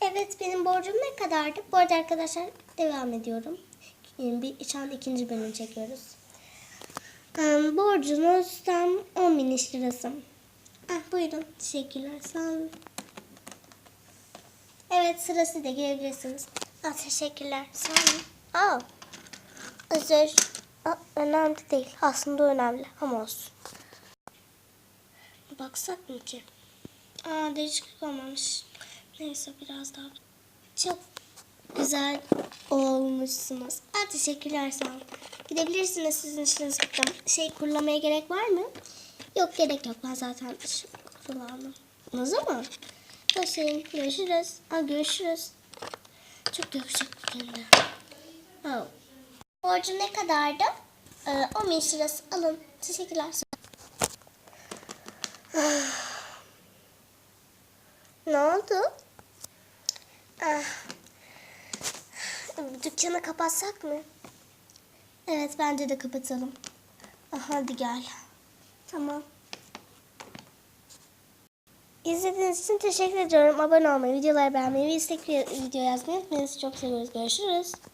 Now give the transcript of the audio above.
Evet benim borcum ne kadardı? Bu arada arkadaşlar devam ediyorum. Yani bir, şu an ikinci bölüm çekiyoruz. Um, borcunuz tam 10 bin lirası. Ah, buyurun. Teşekkürler. Sağ olun. Evet sırası da girebilirsiniz. Ah, teşekkürler. Sağ olun. Aa, özür. Aa, önemli değil. Aslında önemli ama olsun. Baksak mı ki? Aa değişiklik olmamış. Neyse biraz daha. Çok güzel olmuşsunuz. Aa, teşekkürler sağ olun. Gidebilirsiniz sizin işiniz bitti. Şey kurulamaya gerek var mı? Yok gerek yok. Ben zaten. O zaman başlayın. Görüşürüz. Aa, görüşürüz. Çok yakışıklı bugün. Oh. Borcu ne kadardı? Ee, 10 bin lirası alın. Teşekkürler. Ne oldu? Ah. Dükkanı kapatsak mı? Evet bence de kapatalım. Ah, hadi gel. Tamam. İzlediğiniz için teşekkür ediyorum. Abone olmayı, videoları beğenmeyi ve istek video yazmayı unutmayın. Sizi Çok seviyoruz. Görüşürüz.